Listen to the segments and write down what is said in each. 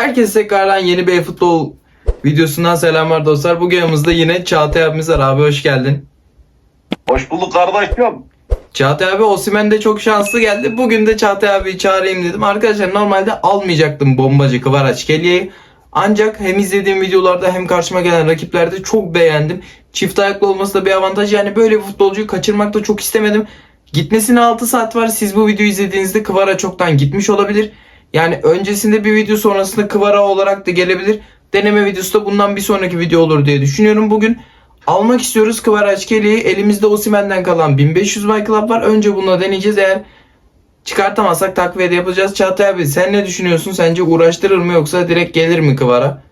Herkese tekrardan yeni bir futbol videosundan selamlar dostlar. Bugün yanımızda yine Çağatay abimiz var. Abi hoş geldin. Hoş bulduk kardeşim. Çağatay abi Osimhen de çok şanslı geldi. Bugün de Çağatay abiyi çağırayım dedim. Arkadaşlar normalde almayacaktım bombacı Kıvaraç Kelly'yi. Ancak hem izlediğim videolarda hem karşıma gelen rakiplerde çok beğendim. Çift ayaklı olması da bir avantaj. Yani böyle bir futbolcuyu kaçırmak da çok istemedim. Gitmesine 6 saat var. Siz bu videoyu izlediğinizde Kıvara çoktan gitmiş olabilir. Yani öncesinde bir video sonrasında Kıvara olarak da gelebilir. Deneme videosu da bundan bir sonraki video olur diye düşünüyorum bugün. Almak istiyoruz Kıvaraç Kelly'yi. Elimizde Osimhen'den kalan 1500 My Club var. Önce bununla deneyeceğiz. Eğer çıkartamazsak takviye de yapacağız. Çağatay abi sen ne düşünüyorsun? Sence uğraştırır mı yoksa direkt gelir mi Kıvara?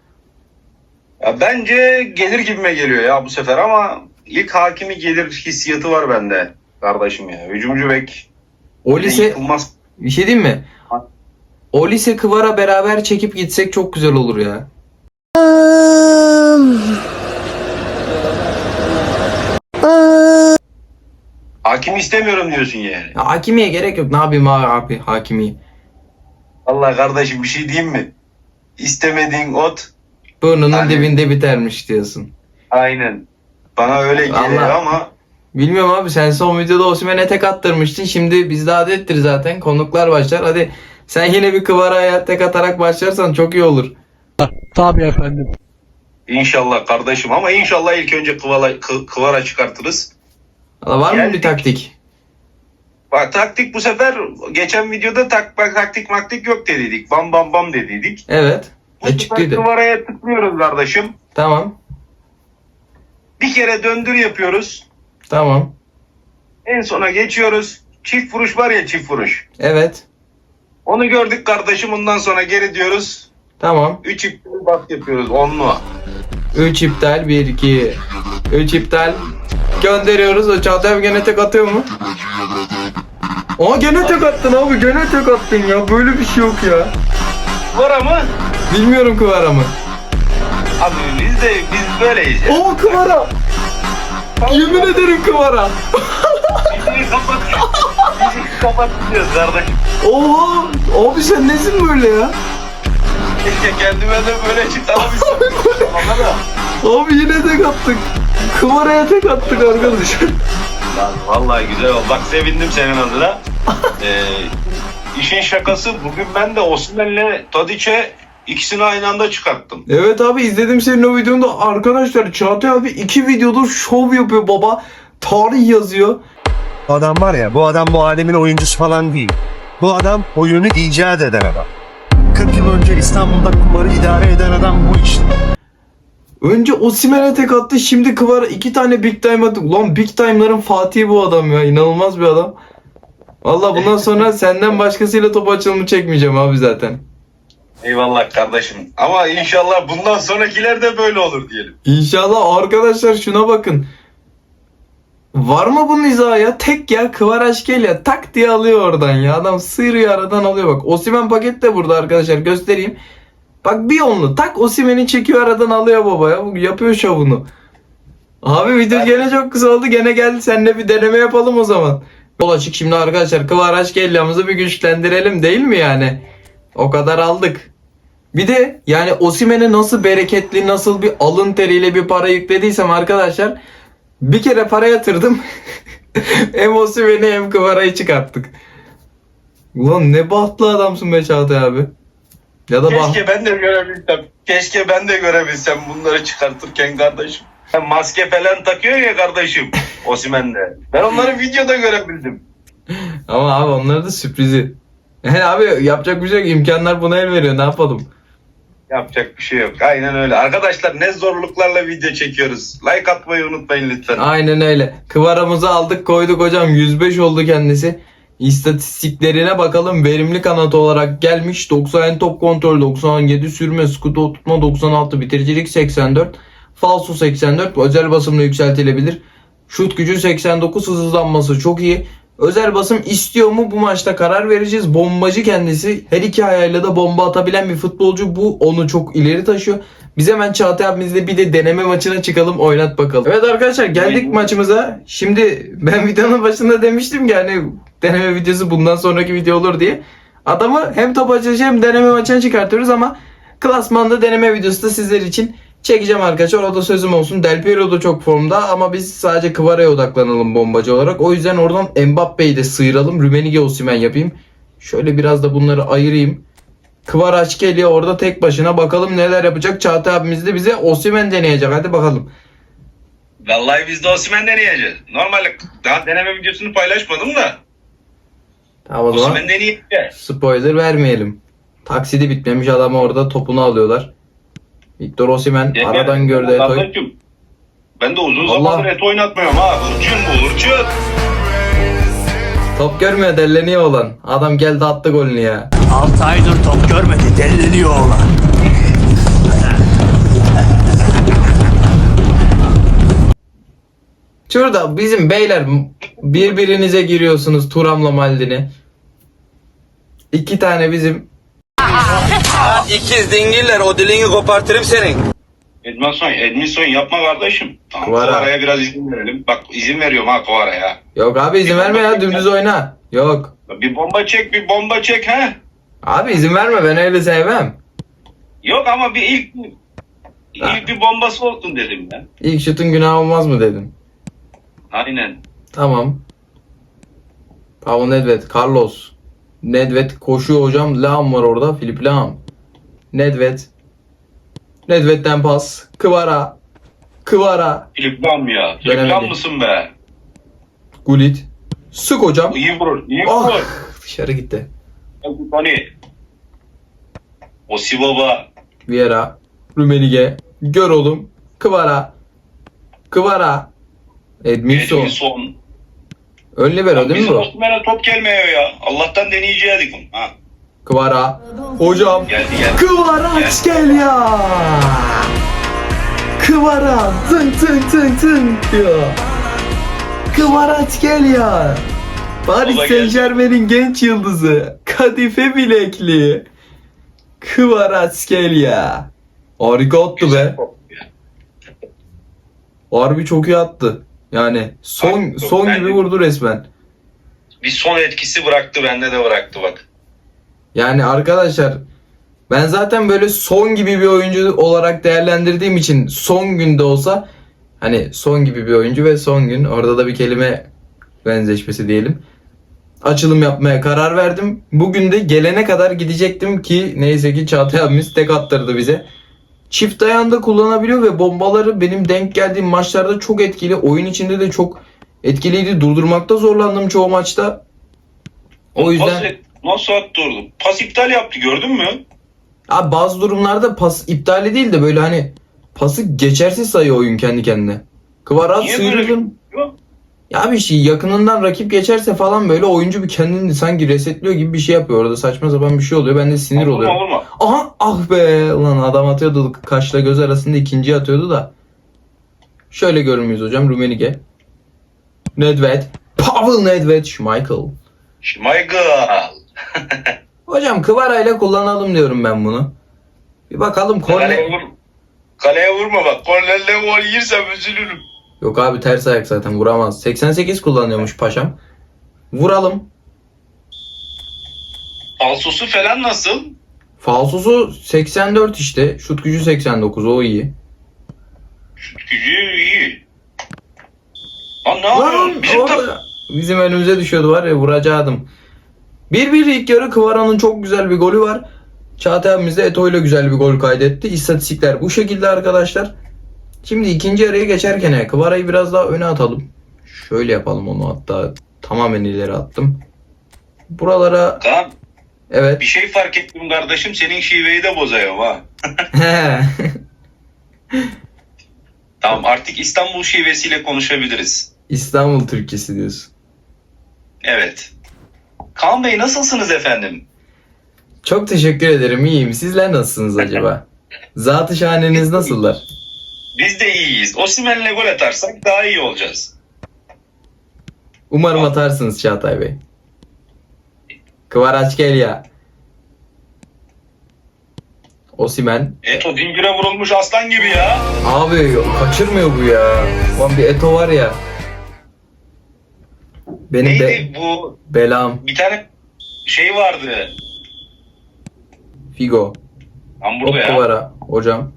Ya bence gelir gibime geliyor ya bu sefer ama ilk hakimi gelir hissiyatı var bende kardeşim ya. Hücumcu bek O lise yıkılmaz. bir şey diyeyim mi? O lise Kıvara beraber çekip gitsek çok güzel olur ya. Hakim istemiyorum diyorsun yani. ya hakimiye gerek yok. Ne yapayım abi, abi hakimi? Allah kardeşim bir şey diyeyim mi? İstemediğin ot Burnunun Yani- dibinde bitermiş diyorsun. aynen. Bana öyle geliyor Allah. ama Bilmiyorum abi sen son videoda Osimhen'e tek attırmıştın. Şimdi bizde adettir zaten. Konuklar başlar. Hadi sen yine bir Kıvara'ya tek atarak başlarsan çok iyi olur. Tabii efendim. inşallah kardeşim ama inşallah ilk önce kıvala, kı- kıvara çıkartırız. Valla var mı bir taktik? Bak taktik bu sefer geçen videoda tak, bak, taktik maktik yok dediydik. Bam bam bam dediydik. Evet. Bu sefer Açıklıydı. kıvaraya tıklıyoruz kardeşim. Tamam. Bir kere döndür yapıyoruz. Tamam. En sona geçiyoruz. Çift vuruş var ya çift vuruş. Evet. Onu gördük kardeşim ondan sonra geri diyoruz. Tamam. 3 iptal bas yapıyoruz onlu. 3 iptal 1 2 3 iptal gönderiyoruz. O Çağatay gene tek atıyor mu? Aa gene tek attın abi gene tek attın ya böyle bir şey yok ya. Var ama Bilmiyorum Kıvara mı? abi biz de biz böyleyiz. ya. Oo Kıvara. Yemin ederim Kıvara. Bizi kapat. Bizi kapat diyoruz kardeşim. Oha abi sen nesin böyle ya? Keşke kendime de böyle çıkarabilsem. Da. Abi yine tek attık. Kıvara'ya tek attık arkadaşlar. Lan vallahi güzel oldu. Bak sevindim senin adına. Ee, işin şakası bugün ben de Osman'le Tadiç'e ikisini aynı anda çıkarttım. Evet abi izledim senin o videonda arkadaşlar Çağatay abi iki videodur şov yapıyor baba. Tarih yazıyor. Adam var ya bu adam bu alemin oyuncusu falan değil. Bu adam oyunu icat eden adam. 40 yıl önce İstanbul'da kumarı idare eden adam bu işte. Önce Osimhen'e tek attı şimdi Kıvara iki tane big time attı. Ulan big time'ların Fatih'i bu adam ya inanılmaz bir adam. Valla bundan sonra senden başkasıyla top açılımı çekmeyeceğim abi zaten. Eyvallah kardeşim. Ama inşallah bundan sonrakiler de böyle olur diyelim. İnşallah arkadaşlar şuna bakın. Var mı bunun izahı ya? Tek ya Kıvaraş gel ya tak diye alıyor oradan ya. Adam sıyırıyor aradan alıyor bak. Osimhen paket de burada arkadaşlar göstereyim. Bak bir onlu tak Osimhen'i çekiyor aradan alıyor baba ya. Yapıyor şovunu. Abi video gene çok kısa oldu. Gene geldi seninle bir deneme yapalım o zaman. Yol açık şimdi arkadaşlar. Kıvaraş Gelya'mızı bir güçlendirelim değil mi yani? O kadar aldık. Bir de yani Osimhen'e nasıl bereketli, nasıl bir alın teriyle bir para yüklediysem arkadaşlar bir kere para yatırdım. hem Osimhen'i hem Kıvara'yı çıkarttık. Ulan ne bahtlı adamsın be Çağatay abi. Ya da. Keşke ben de görebilsem. Keşke ben de görebilsem bunları çıkartırken kardeşim. Sen maske falan takıyor ya kardeşim. Osimen'de. Ben onları videoda görebildim. Ama abi onları da sürprizi. Yani abi yapacak bir şey yok. İmkanlar buna el veriyor. Ne yapalım? Yapacak bir şey yok. Aynen öyle. Arkadaşlar ne zorluklarla video çekiyoruz. Like atmayı unutmayın lütfen. Aynen öyle. Kıvaramızı aldık koyduk hocam. 105 oldu kendisi. İstatistiklerine bakalım. Verimli kanat olarak gelmiş. 90 top kontrol, 97 sürme, skutu tutma 96, bitiricilik 84, falso 84, özel basımla yükseltilebilir. Şut gücü 89, hızlanması çok iyi. Özel basım istiyor mu bu maçta karar vereceğiz. Bombacı kendisi. Her iki ayağıyla da bomba atabilen bir futbolcu. Bu onu çok ileri taşıyor. Biz hemen Çağatay abimizle bir de deneme maçına çıkalım oynat bakalım. Evet arkadaşlar geldik Aynen. maçımıza. Şimdi ben videonun başında demiştim ki hani deneme videosu bundan sonraki video olur diye. Adamı hem top açıcı hem deneme maçına çıkartıyoruz ama Klasmanda deneme videosu da sizler için çekeceğim arkadaşlar. O da sözüm olsun. Del Piero da çok formda ama biz sadece Kvara'ya odaklanalım bombacı olarak. O yüzden oradan Mbappe'yi de sıyıralım. Rümenige Osimhen yapayım. Şöyle biraz da bunları ayırayım. Kıvaraç geliyor orada tek başına. Bakalım neler yapacak. Çağatay abimiz de bize Osimhen deneyecek. Hadi bakalım. Vallahi biz de Osimhen deneyeceğiz. Normalde daha deneme videosunu paylaşmadım da. Tamam o zaman Osimhen deneyeceğiz. spoiler vermeyelim. Taksidi bitmemiş adamı orada topunu alıyorlar. Victor Osimhen Gel, aradan gördü Eto'yu. Ben de uzun Allah. zamandır et oynatmıyorum ha. Hırçın bu hırçın. Top görmüyor delleniyor olan. Adam geldi attı golünü ya. 6 aydır top görmedi delleniyor oğlan. Şurada bizim beyler birbirinize giriyorsunuz Turam'la Maldini. İki tane bizim İkiz dingiller o dilini kopartırım senin. Edmondson, Edmondson yapma kardeşim. Tamam, Kvara. Kvara'ya biraz izin verelim. Bak izin veriyorum ha Kvara'ya. Yok abi izin verme ya dümdüz oyna. Yok. Bir bomba çek, bir bomba çek ha. Abi izin verme ben öyle sevmem. Yok ama bir ilk Ha. ilk bir bombası olsun dedim ben. İlk şutun günah olmaz mı dedim. Aynen. Tamam. Pavlo Nedved, Carlos. Nedved koşuyor hocam. Lam var orada. Filip Lam. Nedved. Nedved'den pas. Kıvara. Kıvara. Filip Lam ya. Dönemedi. Lam mısın be? Gullit. Sık hocam. İyi vurur, iyi Ah. vurur. Dışarı gitti. Tony. Osi baba. Vieira. Rumenige. Gör oğlum. Kıvara. Kıvara. Edmilson. Edmondson. Ön libero değil mi Bizim bu? Osman'a top gelmiyor ya. Allah'tan deneyeceğiz bunu. Ha. Kıvara. Hocam. Geldi geldi. Kıvaraç gel ya. Kıvara. Tın tın tın tın diyor. Kıvaraç gel ya. Paris Baba Saint Germain'in genç yıldızı. Kadife bilekli. Kıvaraç gel ya. Harika attı be. Harbi çok iyi attı. Yani son Harika. son gibi vurdu resmen. Bir son etkisi bıraktı bende de bıraktı bak. Yani arkadaşlar ben zaten böyle son gibi bir oyuncu olarak değerlendirdiğim için son günde olsa hani son gibi bir oyuncu ve son gün orada da bir kelime benzeşmesi diyelim. Açılım yapmaya karar verdim. Bugün de gelene kadar gidecektim ki neyse ki Çağatay abimiz tek attırdı bize. Çift ayağında kullanabiliyor ve bombaları benim denk geldiğim maçlarda çok etkili. Oyun içinde de çok etkiliydi. Durdurmakta zorlandım çoğu maçta. O yüzden... Pas, et- nasıl attı orada? Pas iptal yaptı gördün mü? Abi bazı durumlarda pas iptali değil de böyle hani pası geçersiz sayıyor oyun kendi kendine. Kvarat Niye böyle. Ya bir şey yakınından rakip geçerse falan böyle oyuncu bir kendini sanki resetliyor gibi bir şey yapıyor. Orada saçma sapan bir şey oluyor. Ben de sinir oluyorum. vurma. Aha ah be ulan adam atıyordu kaşla göz arasında ikinci atıyordu da. Şöyle görünmüyoruz hocam Rumenige. Nedved. Pavel Nedved. Schmeichel. Schmeichel. Hocam Kvara ile kullanalım diyorum ben bunu. Bir bakalım korner. Kaleye, vur. Kaleye vurma bak. Kornerle gol yersem üzülürüm. Yok abi ters ayak zaten vuramaz. 88 kullanıyormuş paşam. Vuralım. Falsosu falan nasıl? Falsosu 84 işte. Şut gücü 89 o iyi. Şut gücü iyi. Lan ne Lan yapıyorsun? Bizim tak- bizim önümüze düşüyordu var ya vuracaktım. 1-1 ilk yarı Kıvara'nın çok güzel bir golü var. Çağatay abimiz de Eto ile güzel bir gol kaydetti. İstatistikler bu şekilde arkadaşlar. Şimdi ikinci yarıya geçerken Kıvara'yı biraz daha öne atalım. Şöyle yapalım onu hatta tamamen ileri attım. Buralara Kaan evet. bir şey fark ettim kardeşim. Senin şiveyi de bozuyorum ha. Tamam artık İstanbul şivesiyle konuşabiliriz. İstanbul Türkçesi diyorsun. Evet. Kaan Bey nasılsınız efendim? Çok teşekkür ederim. İyiyim. Sizler nasılsınız acaba? Zatı şahaneniz nasıllar? Biz de iyiyiz. Osimhen'le gol atarsak daha iyi olacağız. Umarım atarsınız Çağatay Bey. Ya. Osimen. Eto dingire vurulmuş aslan gibi ya. Abi kaçırmıyor bu ya. Ulan bir Eto var ya. Benim Neydi bu? belam. Bir tane şey vardı. Figo. Ben Hop ya. Kıvara hocam.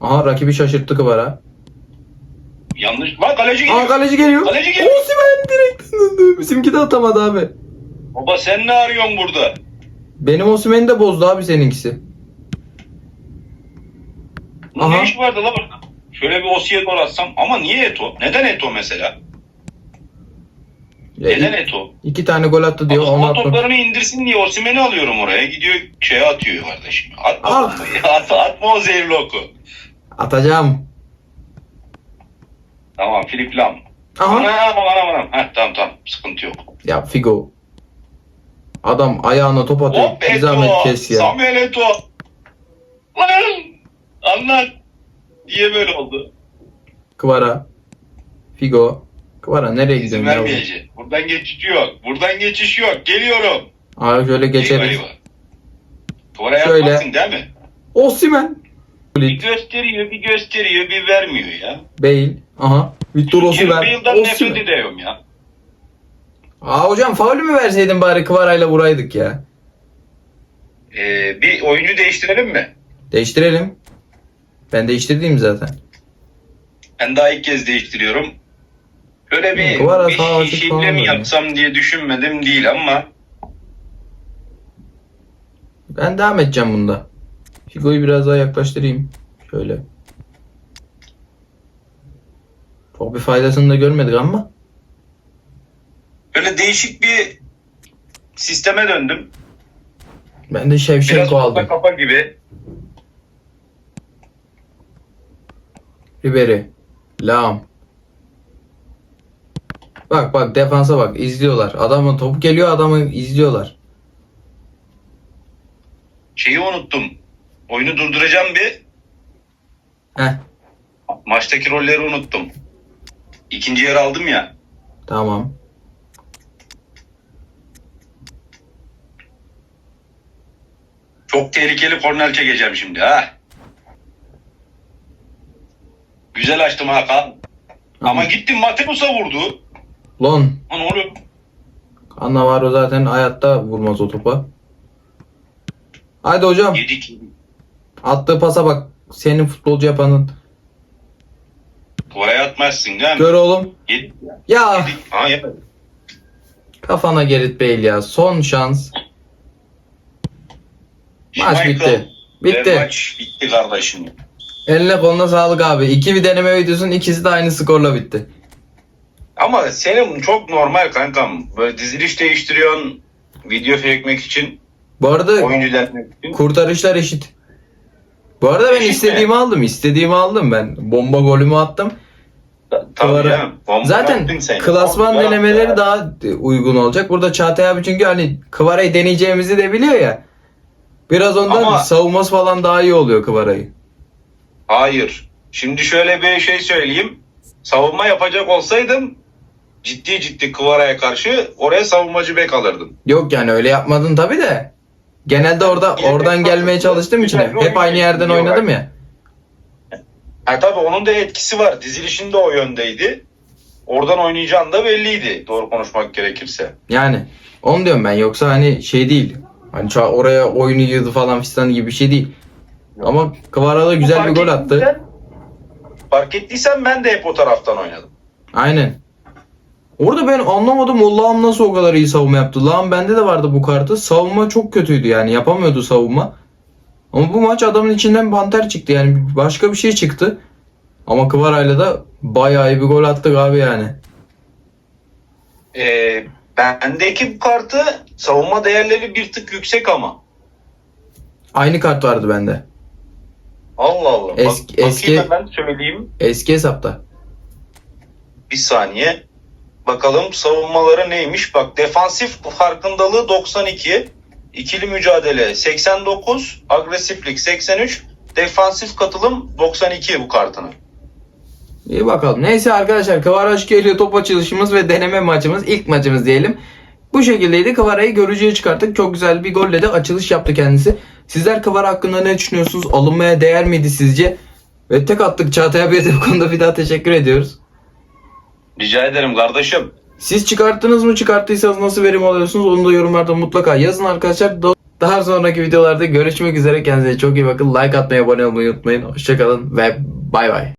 Aha rakibi şaşırttı Kıvara. Yanlış. Bak kaleci Aa gidiyor. kaleci geliyor. Kaleci geliyor. Osimhen direkt. Bizimki de atamadı abi. Baba sen ne arıyorsun burada? Benim Osimhen'i de bozdu abi seninkisi. Bunun Aha. ne iş vardı la burada? Şöyle bir Osiye gol atsam. Ama niye Eto? Neden Eto mesela? İ- Eto? iki tane gol attı diyor. Ama toplarını indirsin diye Osimhen'i alıyorum oraya. Gidiyor şeye atıyor kardeşim. Atma, Ah. at, atma o oku. Atacağım. Tamam Filip Lam. Aha. Anam anam anam. Heh, tamam tamam sıkıntı yok. Ya Figo. Adam ayağına top atıyor. Hop Bir Eto. zahmet kes ya. Samuel Eto. Lan! Anlat. Niye böyle oldu? Kıvara. Figo. Kıvara nereye İzin gidiyorsun ya? vermeyecek. Buradan geçiş yok. Buradan geçiş yok. Geliyorum. Aa şöyle geçeriz. Eyvah, eyvah. Duvara Şöyle. yapmazsın değil mi? Osimhen. Bir gösteriyor, bir gösteriyor, bir vermiyor ya. Bale. Aha. Victor Osimhen. Bale'dan nefret Osimhen. ediyorum ya. Aa hocam faul mü verseydin bari Kıvara'yla vuraydık ya. Ee, bir oyuncu değiştirelim mi? Değiştirelim. Ben değiştirdim zaten. Ben daha ilk kez değiştiriyorum. Böyle bir, Duvara bir sağ açık şeyle falan mi yapsam diye düşünmedim değil ama Ben devam edeceğim bunda. Figo'yu biraz daha yaklaştırayım. Şöyle. Çok bir faydasını da görmedik ama. böyle değişik bir sisteme döndüm. Ben de Biraz Şevşenko kafa aldım. kafa gibi. Ribery. Lam. Bak bak defansa bak izliyorlar. Adamın topu geliyor adamı izliyorlar. Şeyi unuttum. Oyunu durduracağım bir. Heh Maçtaki rolleri unuttum. İkinci yer aldım ya. tamam. Çok tehlikeli korner çekeceğim şimdi ha. Güzel açtım Hakan. Ama gittim Mateus'a vurdu. Lon. Lan oluyor. Cannavaro zaten hayatta vurmaz o topa. Haydi hocam. Yedik. Attığı pasa bak. Senin futbolcu yapanın. Duvara atmazsın değil mi? Gör oğlum. Yedik. Ya Yedik. Ha yemedim. kafana Gerrit Bale ya. Son şans. Maç Schmeichel bitti. Bitti. Maç bitti kardeşim. Eline koluna sağlık abi. İki bir deneme videosun ikisi de aynı skorla bitti. Ama senin çok normal kankam. Böyle diziliş değiştiriyorsun. Video çekmek için. Bu arada Oyuncu için. kurtarışlar eşit. Bu arada ben Eşit mi? istediğimi aldım. İstediğimi aldım ben. Bomba golümü attım. Tabii. Bomba Zaten klasman Bomba denemeleri attın. daha uygun olacak. Burada Çağatay abi çünkü hani Kıvara'yı deneyeceğimizi de biliyor ya. Biraz ondan Ama- savunması falan daha iyi oluyor Kıvara'yı. Hayır. Şimdi şöyle bir şey söyleyeyim. Savunma yapacak olsaydım ciddi ciddi Kıvara'ya karşı oraya savunmacı bek alırdım. Yok yani öyle yapmadın tabi de. Genelde orada oradan gelmeye çalıştığım için hep aynı yerden oynadım ya. Ha tabii onun da etkisi var. Dizilişinde o yöndeydi. Oradan oynayacağın da belliydi. Doğru konuşmak gerekirse. Yani onu diyorum ben yoksa hani şey değil. Hani oraya oyunu yığdı falan fistan gibi bir şey değil. Ama Kvara da güzel bir gol attı. Fark ettiysen ben de hep o taraftan oynadım. Aynen. Orada ben anlamadım Allah'ım nasıl o kadar iyi savunma yaptı. Lan bende de vardı bu kartı. Savunma çok kötüydü yani yapamıyordu savunma. Ama bu maç adamın içinden panter çıktı yani başka bir şey çıktı. Ama Kıvara'yla da bayağı iyi bir gol attık abi yani. Ee, bendeki bu kartı savunma değerleri bir tık yüksek ama. Aynı kart vardı bende. Allah Allah. Eski- Bak, eski- hemen söyleyeyim. Eski hesapta. Bir saniye. Bakalım savunmaları neymiş? Bak defansif farkındalığı 92. ikili mücadele 89. Agresiflik 83. Defansif katılım 92 bu kartının. İyi bakalım. Neyse arkadaşlar Kıvara geliyor top açılışımız ve deneme maçımız. ilk maçımız diyelim. Bu şekildeydi. Kıvara'yı görücüye çıkarttık. Çok güzel bir golle de açılış yaptı kendisi. Sizler Kıvara hakkında ne düşünüyorsunuz? Alınmaya değer miydi sizce? Ve tek attık Çağatay abiye de bu konuda bir daha teşekkür ediyoruz. Rica ederim kardeşim. Siz çıkarttınız mı? Çıkarttıysanız nasıl verim alıyorsunuz? Onu da yorumlarda mutlaka yazın arkadaşlar. Daha sonraki videolarda görüşmek üzere. Kendinize çok iyi bakın. Like atmayı, abone olmayı unutmayın. Hoşçakalın ve bay bay.